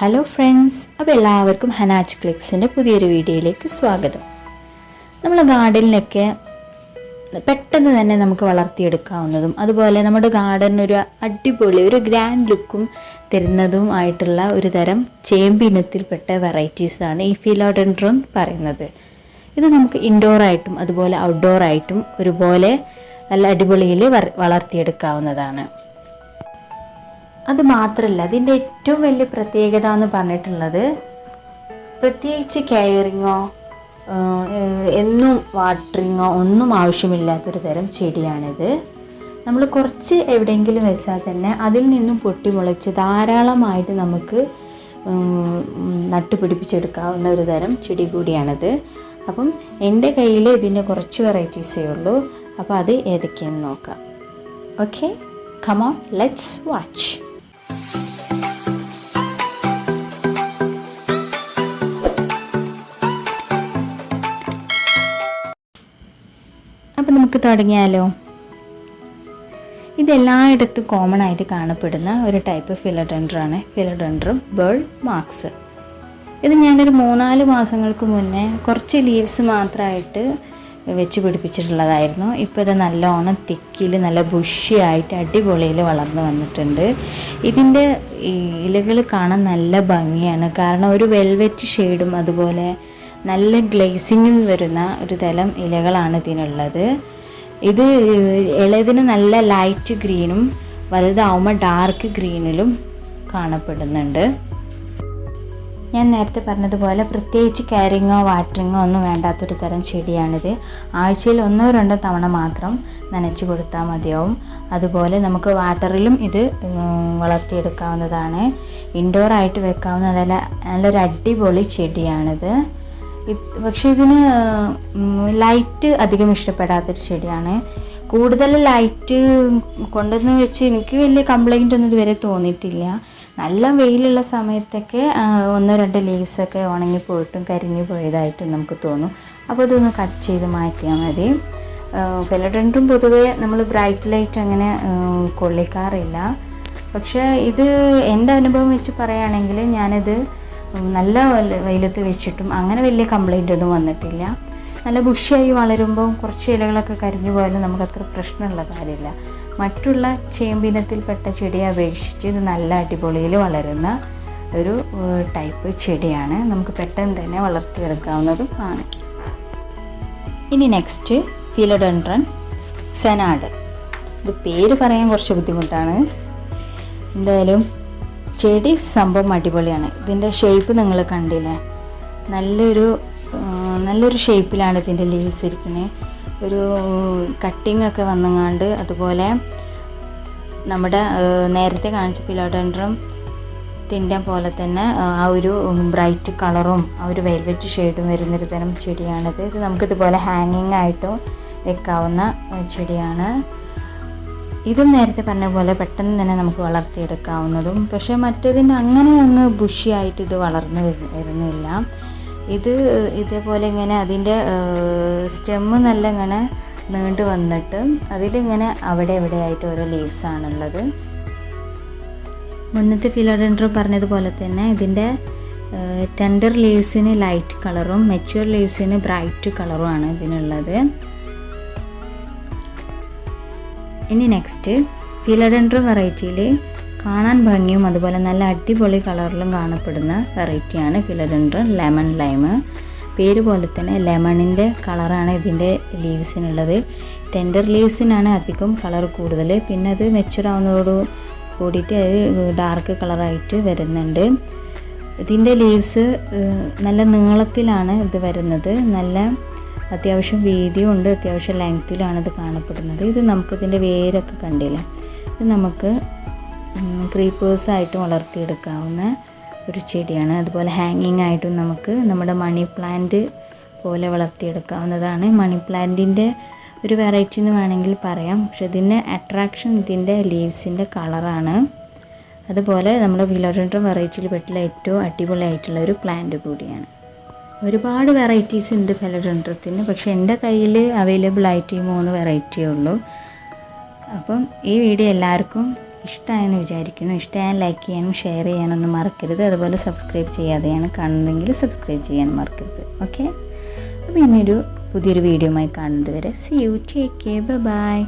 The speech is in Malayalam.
ഹലോ ഫ്രണ്ട്സ് അപ്പോൾ എല്ലാവർക്കും ഹനാജ് ക്ലിക്സിന്റെ പുതിയൊരു വീഡിയോയിലേക്ക് സ്വാഗതം. നമ്മൾ ഗാർഡനിലൊക്കെ പെട്ടെന്ന് തന്നെ നമുക്ക് വളർത്തിയെടുക്കാവുന്നതും അതുപോലെ നമ്മുടെ ഗാർഡനൊരു അടിപൊളി ഒരു ഗ്രാൻഡ് ലുക്കും തരുന്നതും ആയിട്ടുള്ള ഒരു തരം ചേമ്പിനത്തിൽപ്പെട്ട വെറൈറ്റീസാണ് ഈ ഫിലോഡൻഡ്രോൺ പറയുന്നത്. ഇത് നമുക്ക് ഇൻഡോറായിട്ടും അതുപോലെ ഔട്ട്ഡോറായിട്ടും ഒരുപോലെ നല്ല അടിപൊളിയിൽ വളർത്തിയെടുക്കാവുന്നതാണ്. അത് മാത്രമല്ല അതിന്റെ ഏറ്റവും വലിയ പ്രത്യേകത എന്ന് പറഞ്ഞിട്ടുള്ളത് പ്രത്യേകിച്ച് കെയറിങ്ങോ എന്നും വാട്ടറിങ്ങോ ഒന്നും ആവശ്യമില്ലാത്തൊരു തരം ചെടിയാണിത്. നമ്മൾ കുറച്ച് എവിടെയെങ്കിലും വെച്ചാൽ തന്നെ അതിൽ നിന്നും പൊട്ടിമുളച്ച് ധാരാളമായിട്ട് നമുക്ക് നട്ടുപിടിപ്പിച്ചെടുക്കാവുന്ന ഒരു തരം ചെടി കൂടിയാണിത്. അപ്പം എന്റെ കയ്യിൽ ഇതിന്റെ കുറച്ച് വെറൈറ്റീസേ ഉള്ളൂ. അപ്പോൾ അത് ഏതൊക്കെയാണെന്ന് നോക്കാം. ഓക്കെ കമോൺ ലെറ്റ്സ് വാച്ച് തുടങ്ങിയാലോ? ഇതെല്ലായിടത്തും കോമൺ ആയിട്ട് കാണപ്പെടുന്ന ഒരു ടൈപ്പ് ഫിലഡൻഡ്രാണ് ഫിലഡൻഡ്രും ബേൾ മാർക്സ് ഇത് ഞാനൊരു മൂന്നാൽ മാസങ്ങൾക്ക് മുന്നേ കുറച്ച് ലീവ്സ് മാത്രമായിട്ട് വെച്ച് പിടിപ്പിച്ചിട്ടുള്ളതായിരുന്നു. ഇപ്പോൾ ഇത് നല്ലോണം തിക്കിൽ നല്ല ബുഷിയായിട്ട് അടിപൊളിയിൽ വളർന്നു വന്നിട്ടുണ്ട്. ഇതിന്റെ ഇലകൾ കാണാൻ നല്ല ഭംഗിയാണ്. കാരണം ഒരു വെൽവെറ്റ് ഷെയ്ഡും അതുപോലെ നല്ല ഗ്ലേസിങ്ങും വരുന്ന ഒരു തരം ഇലകളാണ് ഇതിനുള്ളത്. ഇത് ഇളയതിന് നല്ല ലൈറ്റ് ഗ്രീനും വലുതാവുമ്പോൾ ഡാർക്ക് ഗ്രീനിലും കാണപ്പെടുന്നുണ്ട്. ഞാൻ നേരത്തെ പറഞ്ഞതുപോലെ പ്രത്യേകിച്ച് കെയറിങ്ങോ വാറ്ററിങ്ങോ ഒന്നും വേണ്ടാത്തൊരു തരം ചെടിയാണിത്. ആഴ്ചയിൽ ഒന്നോ രണ്ടോ തവണ മാത്രം നനച്ചു കൊടുത്താൽ മതിയാവും. അതുപോലെ നമുക്ക് വാട്ടറിലും ഇത് വളർത്തിയെടുക്കാവുന്നതാണ്. ഇൻഡോർ ആയിട്ട് വെക്കാവുന്ന നല്ല നല്ലൊരു അടിപൊളി ചെടിയാണിത്. പക്ഷേ ഇതിന് ലൈറ്റ് അധികം ഇഷ്ടപ്പെടാത്തൊരു ചെടിയാണ്. കൂടുതൽ ലൈറ്റ് കൊണ്ടുവന്ന് വെച്ച് എനിക്ക് വലിയ കംപ്ലൈന്റ് ഒന്നും ഇതുവരെ തോന്നിയിട്ടില്ല. നല്ല വെയിലുള്ള സമയത്തൊക്കെ ഒന്നോ രണ്ടോ ലീവ്സൊക്കെ ഉണങ്ങി പോയിട്ടും കരിഞ്ഞു പോയതായിട്ടും നമുക്ക് തോന്നും. അപ്പോൾ ഇതൊന്ന് കട്ട് ചെയ്ത് മാറ്റിയാൽ മതി. ഫെലഡൻഡും പൊതുവേ നമ്മൾ ബ്രൈറ്റ് ലൈറ്റ് അങ്ങനെ കൊള്ളിക്കാറില്ല. പക്ഷേ ഇത് എന്റെ അനുഭവം വെച്ച് പറയുകയാണെങ്കിൽ ഞാനിത് നല്ല വെയിലത്ത് വെച്ചിട്ടും അങ്ങനെ വലിയ കംപ്ലൈന്റ് ഒന്നും വന്നിട്ടില്ല. നല്ല ബുഷിയായി വളരുമ്പോൾ കുറച്ച് ഇലകളൊക്കെ കരിഞ്ഞു പോയാലും നമുക്ക് അത്ര പ്രശ്നമുള്ള കാര്യമില്ല. മറ്റുള്ള ചേമ്പിനത്തിൽപ്പെട്ട ചെടിയെ അപേക്ഷിച്ച് ഇത് നല്ല അടിപൊളിയിൽ വളരുന്ന ഒരു ടൈപ്പ് ചെടിയാണ്. നമുക്ക് പെട്ടെന്ന് തന്നെ വളർത്തിയെടുക്കാവുന്നതും ആണ്. ഇനി നെക്സ്റ്റ് ഫിലഡൻട്രൻ സെനാഡ് ഇത് പേര് പറയാൻ കുറച്ച് ബുദ്ധിമുട്ടാണ്. എന്തായാലും ചെടി സംഭവം അടിപൊളിയാണ്. ഇതിന്റെ ഷേപ്പ് നിങ്ങൾ കണ്ടില്ലേ? നല്ലൊരു നല്ലൊരു ഷേപ്പിലാണ് ഇതിന്റെ ലീവ്സ് ഇരിക്കുന്നത് ഒരു കട്ടിംഗ് ഒക്കെ വന്നങ്ങാണ്ട് അതുപോലെ നമ്മുടെ നേരത്തെ കാണിച്ച പിലോഡൻഡ്രം തിന്റെ പോലെ തന്നെ ആ ഒരു ബ്രൈറ്റ് കളറും ആ ഒരു വെൽവെറ്റ് ഷെയ്ഡും വരുന്നൊരു തരം ചെടിയാണിത്. ഇത് നമുക്കിതുപോലെ ഹാങ്ങിങ് ആയിട്ടും വെക്കാവുന്ന ചെടിയാണ്. ഇതും നേരത്തെ പറഞ്ഞ പോലെ പെട്ടെന്ന് തന്നെ നമുക്ക് വളർത്തിയെടുക്കാവുന്നതും. പക്ഷേ മറ്റേതിന്റെ അങ്ങനെ അങ്ങ് ബുഷിയായിട്ട് ഇത് വളർന്നു വരുന്നില്ല. ഇത് ഇതേപോലെ ഇങ്ങനെ അതിന്റെ സ്റ്റെമ്മ് നല്ല ഇങ്ങനെ നീണ്ടു വന്നിട്ട് അതിലിങ്ങനെ അവിടെ എവിടെയായിട്ട് ഓരോ ലീവ്സ് ആണുള്ളത്. മുന്നത്തെ ഫിലോഡൻഡ്രോ പറഞ്ഞതുപോലെ തന്നെ ഇതിന്റെ ടെൻഡർ ലീവ്സിന് ലൈറ്റ് കളറും മെച്യൂർ ലീവ്സിന് ബ്രൈറ്റ് കളറുമാണ് ഇതിനുള്ളത്. ഇനി നെക്സ്റ്റ് ഫിലഡൻഡ്രോ വെറൈറ്റിയിൽ കാണാൻ ഭംഗിയും അതുപോലെ നല്ല അടിപൊളി കളറിലും കാണപ്പെടുന്ന വെറൈറ്റിയാണ് ഫിലഡൻഡ്രോ ലെമൺ ലൈമ് പേര് പോലെ തന്നെ ലെമണിന്റെ കളറാണ് ഇതിന്റെ ലീവ്സിനുള്ളത് ടെൻഡർ ലീവ്സിനാണ് അധികം കളർ കൂടുതൽ പിന്നെ അത് മെച്ചുർ ആവുന്നതോട് കൂടിയിട്ട് അത് ഡാർക്ക് കളറായിട്ട് വരുന്നുണ്ട്. ഇതിന്റെ ലീവ്സ് നല്ല നീളത്തിലാണ് ഇത് വരുന്നത്. നല്ല അത്യാവശ്യം വീതിയും ഉണ്ട് അത്യാവശ്യം ലെങ്ത്തിലാണ് ഇത് കാണപ്പെടുന്നത്. ഇത് നമുക്കിതിന്റെ വേരൊക്കെ കണ്ടില്ലേ? ഇത് നമുക്ക് ക്രീപ്പേഴ്സായിട്ട് വളർത്തിയെടുക്കാവുന്ന ഒരു ചെടിയാണ്. അതുപോലെ ഹാങ്ങിങ് ആയിട്ടും നമുക്ക് നമ്മുടെ മണി പ്ലാന്റ് പോലെ വളർത്തിയെടുക്കാവുന്നതാണ്. മണി പ്ലാന്റിന്റെ ഒരു വെറൈറ്റി എന്ന് വേണമെങ്കിൽ പറയാം. പക്ഷെ ഇതിന്റെ അട്രാക്ഷൻ ഇതിന്റെ ലീവ്സിന്റെ കളറാണ് അതുപോലെ നമ്മുടെ വിലോഡൻഡ്രം വെറൈറ്റിയിൽ പെട്ടുള്ള ഏറ്റവും അടിപൊളിയായിട്ടുള്ള ഒരു പ്ലാന്റ് കൂടിയാണ്. ഒരുപാട് വെറൈറ്റീസ് ഉണ്ട് ഫെലഡൻഡ്രത്തിന് പക്ഷേ എന്റെ കയ്യിൽ അവൈലബിൾ ആയിട്ട് ഈ മൂന്ന് വെറൈറ്റിയേ ഉള്ളൂ. അപ്പം ഈ വീഡിയോ എല്ലാവർക്കും ഇഷ്ടമായെന്ന് വിചാരിക്കുന്നു. ഇഷ്ടമായ ലൈക്ക് ചെയ്യാനും ഷെയർ ചെയ്യാനൊന്നും മറക്കരുത്. അതുപോലെ സബ്സ്ക്രൈബ് ചെയ്യാതെയാണ് കാണുന്നതെങ്കിൽ സബ്സ്ക്രൈബ് ചെയ്യാൻ മറക്കരുത്. ഓക്കെ അപ്പോൾ ഇനിയൊരു പുതിയൊരു വീഡിയോ ആയി കാണുന്നത് വരെ see you take care bye